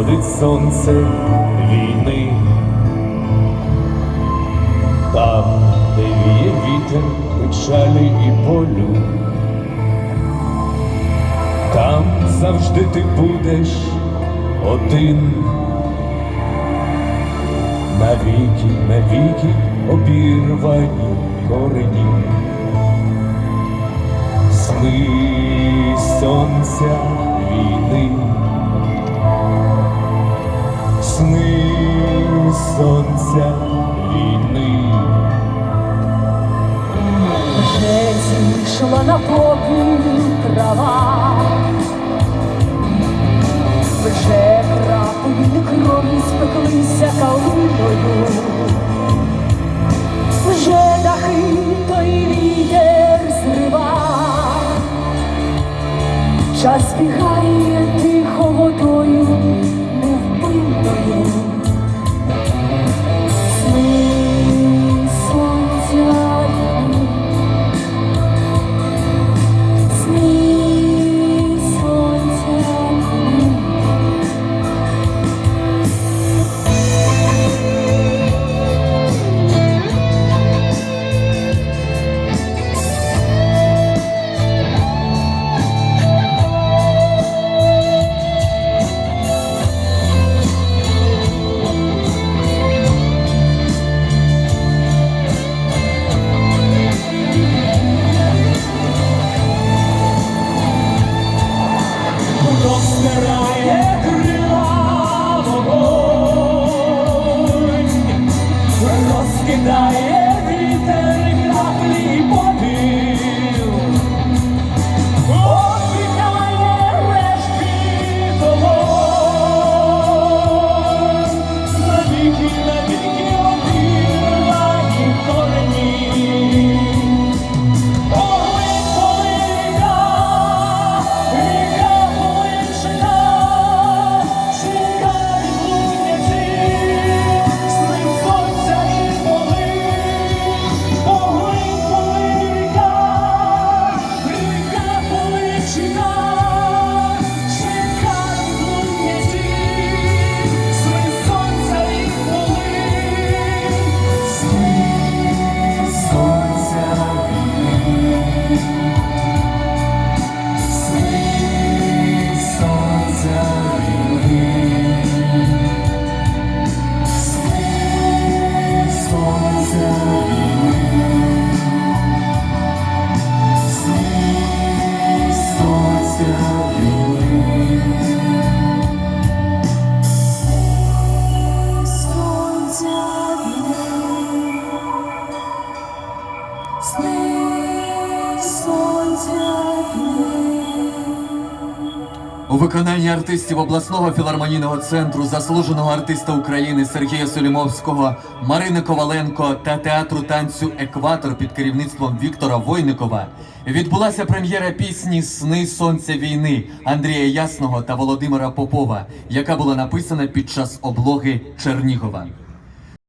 сходить сонце війни. Там, де віє вітер печалі і болю, там завжди ти будеш один. Навіки, навіки обірвані корені. Сни сонця війни. Сни сонця війни. Вже зійшла на попіл трава, вже краплі крові спеклися калиною, вже дахи У виконанні артистів обласного філармонійного центру, заслуженого артиста України Сергія Солімовського, Марини Коваленко та театру танцю Екватор під керівництвом Віктора Войникова відбулася прем'єра пісні Сни сонця війни Андрія Ясного та Володимира Попова, яка була написана під час облоги Чернігова.